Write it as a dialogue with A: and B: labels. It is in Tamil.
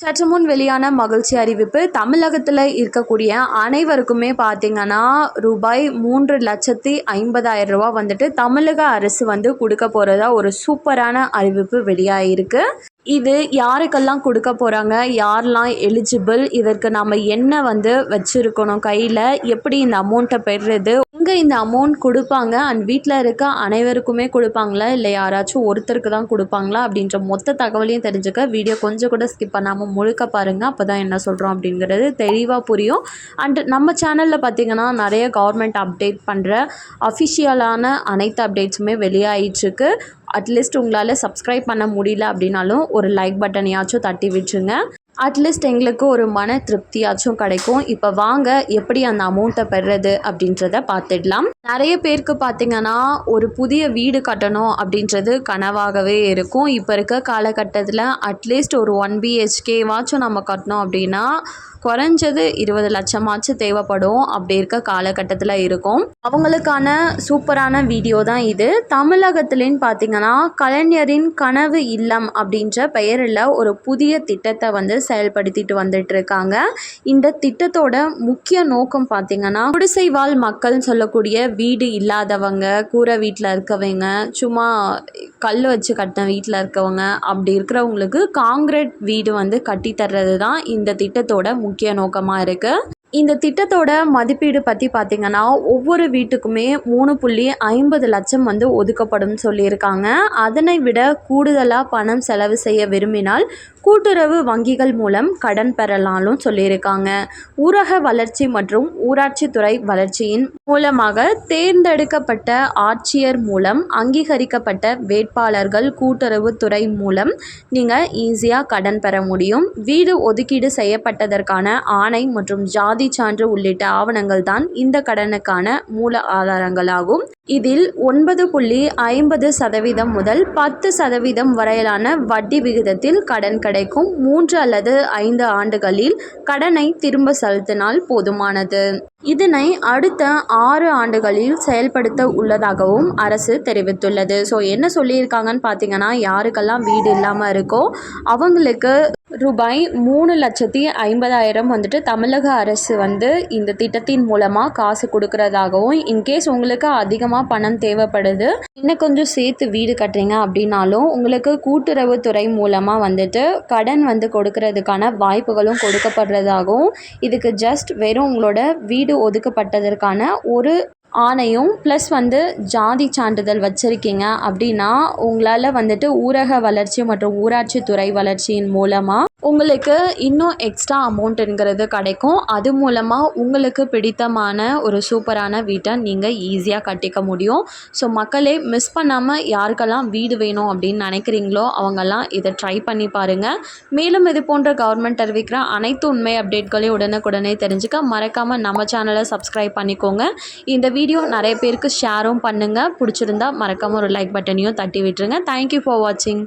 A: சற்று முன் வெளியான மகிழ்ச்சி அறிவிப்பு தமிழகத்தில் இருக்கக்கூடிய அனைவருக்குமே பார்த்தீங்கன்னா ரூபாய் மூன்று லட்சத்தி ஐம்பதாயிரம் ரூபா வந்துட்டு தமிழக அரசு வந்து கொடுக்க போகிறதா ஒரு சூப்பரான அறிவிப்பு வெளியாகிருக்கு இது யாருக்கெல்லாம் கொடுக்க போகிறாங்க யாரெல்லாம் எலிஜிபிள் இதற்கு நம்ம என்ன வந்து வச்சுருக்கணும் கையில்? எப்படி இந்த அமௌண்ட்டை பெறுறது? இங்கே இந்த அமௌண்ட் கொடுப்பாங்க? அண்ட் வீட்டில் இருக்க அனைவருக்குமே கொடுப்பாங்களா? இல்லை யாராச்சும் ஒருத்தருக்கு தான் கொடுப்பாங்களா? அப்படின்ற மொத்த தகவலையும் தெரிஞ்சுக்க வீடியோ கொஞ்சம் கூட ஸ்கிப் பண்ணாமல் முழுக்க பாருங்கள் அப்போ தான் என்ன சொல்கிறோம் அப்படிங்கிறது தெளிவாக புரியும். அண்ட் நம்ம சேனலில் பார்த்திங்கன்னா நிறைய கவர்மெண்ட் அப்டேட் பண்ணுற அஃபிஷியலான அனைத்து அப்டேட்ஸுமே வெளியாகிட்டுருக்கு அட்லீஸ்ட் உங்களால் சப்ஸ்கிரைப் பண்ண முடியல அப்படின்னாலும் ஒரு லைக் பட்டனையாச்சும் தட்டி விட்டுருங்க அட்லீஸ்ட் எங்களுக்கு ஒரு மன திருப்தியாச்சும் கிடைக்கும். இப்போ வாங்க எப்படி அந்த அமௌண்ட்டை பெறுறது அப்படின்றத பார்த்துடலாம். நிறைய பேருக்கு பார்த்தீங்கன்னா ஒரு புதிய வீடு கட்டணும் அப்படின்றது கனவாகவே இருக்கும். இப்போ இருக்க காலகட்டத்தில் அட்லீஸ்ட் ஒரு ஒன் பிஹெச்கேவாச்சும் நம்ம கட்டணும் அப்படின்னா குறைஞ்சது இருபது லட்சமாச்சும் தேவைப்படும். அப்படி இருக்க காலகட்டத்தில் இருக்கும். அவங்களுக்கான சூப்பரான வீடியோ தான் இது. தமிழகத்துலேன்னு பார்த்தீங்கன்னா கலைஞரின் கனவு இல்லம் அப்படின்ற பெயரில் ஒரு புதிய திட்டத்தை வந்து செயல்படுத்திட்டு வந்துட்டு இருக்காங்க இந்த திட்டத்தோட முக்கிய நோக்கம் பார்த்தீங்கன்னா குடிசை வாழ் மக்கள்னு சொல்லக்கூடிய வீடு இல்லாதவங்க கூரை வீட்டில் இருக்கவங்க சும்மா கல் வச்சு கட்டின வீட்டில் இருக்கவங்க அப்படி இருக்கிறவங்களுக்கு காங்கிரீட் வீடு வந்து கட்டித்தர்றது தான் இந்த திட்டத்தோட முக்கிய நோக்கமாக இருக்குது இந்த திட்டத்தோட மதிப்பீடு பற்றி பார்த்திங்கன்னா ஒவ்வொரு வீட்டுக்குமே மூணு புள்ளி ஐம்பது லட்சம் வந்து ஒதுக்கப்படும் சொல்லியிருக்காங்க. அதனை விட கூடுதலாக பணம் செலவு செய்ய விரும்பினால் கூட்டுறவு வங்கிகள் மூலம் கடன் பெறலாம்னு சொல்லியிருக்காங்க. ஊரக வளர்ச்சி மற்றும் ஊராட்சித்துறை வளர்ச்சியின் மூலமாக தேர்ந்தெடுக்கப்பட்ட ஆட்சியர் மூலம் அங்கீகரிக்கப்பட்ட வேட்பாளர்கள் கூட்டுறவு துறை மூலம் நீங்கள் ஈஸியாக கடன் பெற முடியும். வீடு ஒதுக்கீடு செய்யப்பட்டதற்கான ஆணை மற்றும் ஜாதி சான்று உள்ளிட்ட ஆவணங்கள் தான் இந்த கடனுக்கான மூல ஆதாரங்களாகும். இதில் ஒன்பது புள்ளி ஐம்பது சதவீதம் முதல் பத்து சதவீதம் வரையிலான வட்டி விகிதத்தில் கடன் கிடைக்கும். மூன்று அல்லது ஐந்து ஆண்டுகளில் கடனை திரும்ப செலுத்தினால் போதுமானது. இதனை அடுத்த ஆறு ஆண்டுகளில் செயல்படுத்த உள்ளதாகவும் அரசு தெரிவித்துள்ளது. ஸோ என்ன சொல்லியிருக்காங்கன்னு பார்த்தீங்கன்னா யாருக்கெல்லாம் வீடு இல்லாமல் இருக்கோ அவங்களுக்கு ரூபாய் மூணு லட்சத்தி ஐம்பதாயிரம் வந்துட்டு தமிழக அரசு வந்து இந்த திட்டத்தின் மூலமாக காசு கொடுக்குறதாகவும் இன்கேஸ் உங்களுக்கு அதிகமாக பணம் தேவைப்படுது இன்னும் கொஞ்சம் சேர்த்து வீடு கட்டுறீங்க அப்படின்னாலும் உங்களுக்கு கூட்டுறவுத்துறை மூலமாக வந்துட்டு கடன் வந்து கொடுக்கறதுக்கான வாய்ப்புகளும் கொடுக்கப்படுறதாகவும் இதுக்கு ஜஸ்ட் வெறும் உங்களோட வீடு ஒதுக்கப்பட்டதற்கான ஒரு ஆணையும் ப்ளஸ் வந்து ஜாதி சான்றிதழ் வச்சுருக்கீங்க அப்படின்னா உங்களால் வந்துட்டு ஊரக வளர்ச்சி மற்றும் ஊராட்சித்துறை வளர்ச்சியின் மூலமாக உங்களுக்கு இன்னும் எக்ஸ்ட்ரா அமௌண்ட்டுங்கிறது கிடைக்கும். அது மூலமாக உங்களுக்கு பிடித்தமான ஒரு சூப்பரான வீட்டை நீங்கள் ஈஸியாக கட்டிக்க முடியும். ஸோ மக்களே மிஸ் பண்ணாமல் யாருக்கெல்லாம் வீடு வேணும் அப்படின்னு நினைக்கிறீங்களோ அவங்கெல்லாம் இதை ட்ரை பண்ணி பாருங்கள் மேலும் இது போன்ற கவர்மெண்ட் அறிவிக்கிற அனைத்து உண்மை அப்டேட்களையும் உடனுக்குடனே தெரிஞ்சுக்க மறக்காமல் நம்ம சேனலை சப்ஸ்கிரைப் பண்ணிக்கோங்க. இந்த வீடியோ நிறைய பேருக்கு ஷேரும் பண்ணுங்கள் பிடிச்சிருந்தா மறக்காமல் ஒரு லைக் பட்டனையும் தட்டி விட்டுருங்க. தேங்க்யூ ஃபார் வாட்சிங்